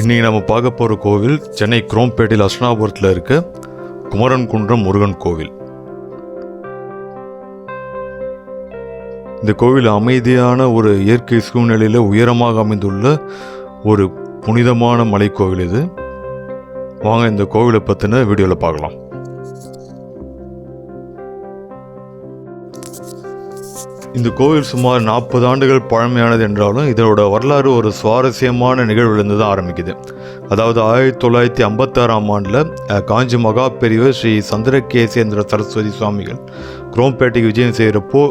இன்றைக்கி நம்ம பார்க்க போகிற கோவில் சென்னை குரோம்பேட்டையில் அஸ்னாபுரத்தில் இருக்க. குமரன் குன்றம் முருகன் கோவில். இந்த கோவில் அமைதியான ஒரு இயற்கை சூழ்நிலையில் உயரமாக அமைந்துள்ள ஒரு புனிதமான மலைக்கோவில் இது. வாங்க இந்த கோவிலை பற்றின வீடியோவில் பார்க்கலாம். இந்த கோவில் சுமார் நாற்பது ஆண்டுகள் பழமையானது என்றாலும் இதனோட வரலாறு ஒரு சுவாரஸ்யமான நிகழ்விலிருந்து தான் ஆரம்பிக்குது. அதாவது ஆயிரத்தி தொள்ளாயிரத்தி ஐம்பத்தாறாம் ஆண்டில் காஞ்சி மகா பெரியவர் ஸ்ரீ சந்திரகேசேந்திர சரஸ்வதி சுவாமிகள் குரோம்பேட்டைக்கு விஜயம் செய்கிறப்போ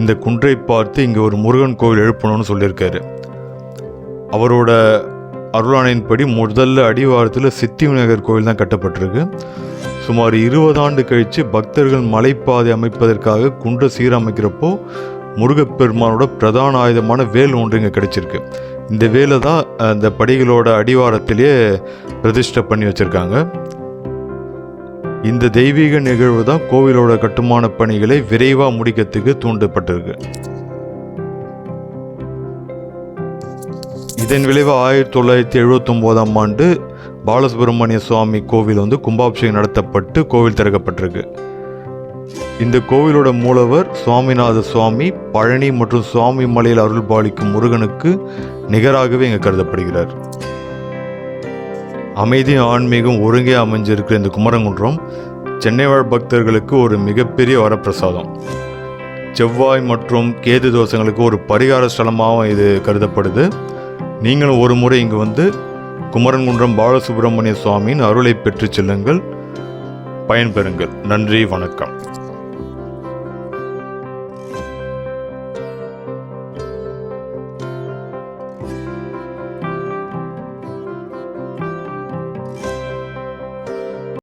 இந்த குன்றை பார்த்து இங்கே ஒரு முருகன் கோவில் எழுப்பணும்னு சொல்லியிருக்காரு. அவரோட அருளாணையின்படி முதல்ல அடிவாரத்தில் சித்தி விநாயகர் கோவில் தான் கட்டப்பட்டிருக்கு. சுமார் இருபது ஆண்டு கழித்து பக்தர்கள் மலைப்பாதை அமைப்பதற்காக குன்றை சீரமைக்கிறப்போ முருகப்பெருமானோட பிரதான ஆயுதமான வேல் ஒன்று இங்கே கிடச்சிருக்கு. இந்த வேலை தான் அந்த படிகளோட அடிவாரத்திலேயே பிரதிஷ்டை பண்ணி வச்சுருக்காங்க. இந்த தெய்வீக நிகழ்வு தான் கோவிலோட கட்டுமான பணிகளை விரைவாக முடிக்கிறதுக்கு தூண்டப்பட்டிருக்கு. இதன் விளைவு ஆயிரத்தி தொள்ளாயிரத்தி எழுபத்தொம்போதாம் ஆண்டு பாலசுப்ரமணிய சுவாமி கோவில் வந்து கும்பாபிஷேகம் நடத்தப்பட்டு கோவில் திறக்கப்பட்டிருக்கு. இந்த கோவிலோட மூலவர் சுவாமிநாத சுவாமி பழனி மற்றும் சுவாமி மலையில் அருள் பாலிக்கும் முருகனுக்கு நிகராகவே இங்கே கருதப்படுகிறார். அமைதியும் ஆன்மீகம் ஒருங்கே அமைஞ்சிருக்கிற இந்த குமரங்குன்றம் சென்னை வாழ் பக்தர்களுக்கு ஒரு மிகப்பெரிய வரப்பிரசாதம். செவ்வாய் மற்றும் கேது தோஷங்களுக்கு ஒரு பரிகார ஸ்தலமாகவும் இது கருதப்படுது. நீங்களும் ஒரு முறை இங்கு வந்து குமரன்குன்றம் பாலசுப்ரமணிய சுவாமியின் அருளை பெற்றுச் செல்லுங்கள். பயன்பெறுங்கள். நன்றி வணக்கம்.